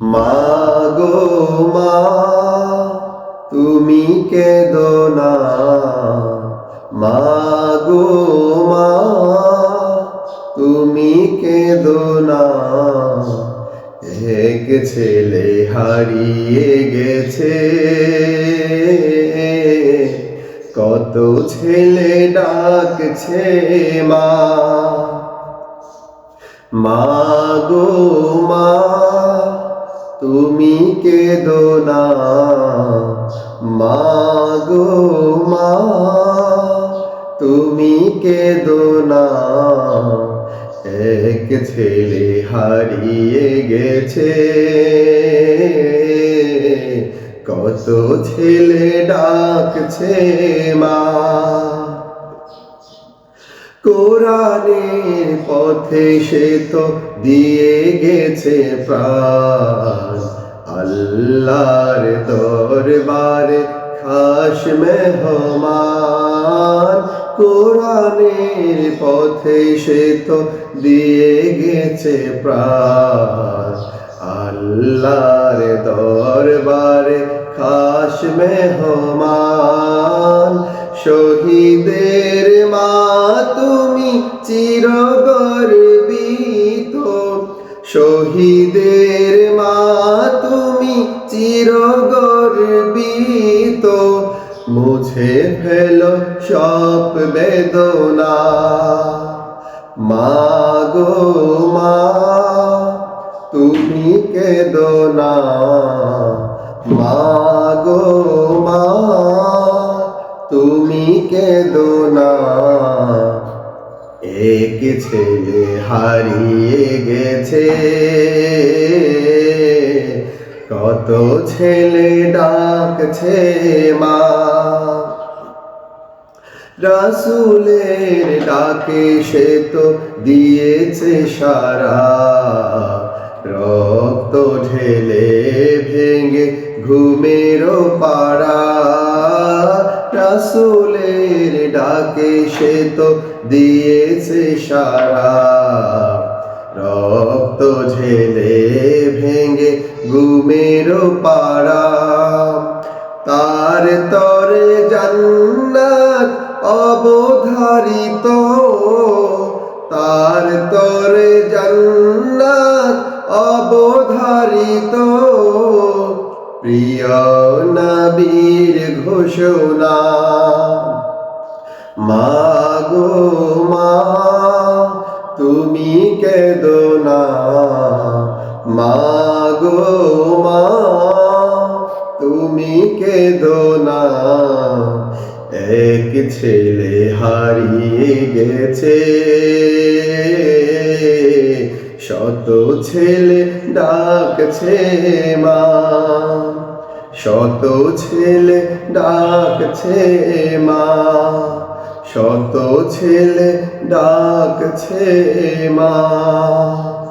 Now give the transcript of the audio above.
মা গো মা, তুমি কেঁদো না। মা গো মা, তুমি কেঁদো না। এক ছেলে হারিয়ে গেছে। কত ছেলে ডাকছে মা। মা গো মা তুমি কেঁদো না মা গো মা। তুমি কেঁদো না, এক ছেলে হারিয়ে গেছে। কত ছেলে ডাকছে মা। কোরআনের পথে সে তো দিয়ে গেছে প্রাণ। আল্লাহর দরবারে খাস মেহমান। কোরআনের পথে সে তো দিয়ে গেছে প্রাণ। আল্লাহর দরবারে খাস মেহমান। শহীদের চিরগর্বিত। শহীদের মা, তুমি চিরগর্বিত। মুছে ফেল সব বেদনা। মা গো মা, তুমি কেদো না। মা গো মা, তুমি কেদো না। এক ছেলে হারিয়ে গেছে। কত ছেলে ডাকছে মা। রাসুলের ডাকে সে তো দিয়েছে সারা। রক্ত ঢেলে ভেঙে ঘুমেরও পাড়া। রাসুলের ডাকে সে তো দিয়েছে সারা। রক্ত ঝেলে ভেঙে ঘুমেরও পাড়া। তার তরে জান্নাত অবধারিত। তার তরে জান্নাত অবধারিত। প্রিয় নবীর ঘোষণা। মা গো মা, তুমি কেদো না। মা গো মা, তুমি কেদো না। এক ছেলে হারিয়ে গেছে। শত ছেলে ডাকছে মা। শত ছেলে ডাকছে মা। শত ছেলে ডাকছে মা।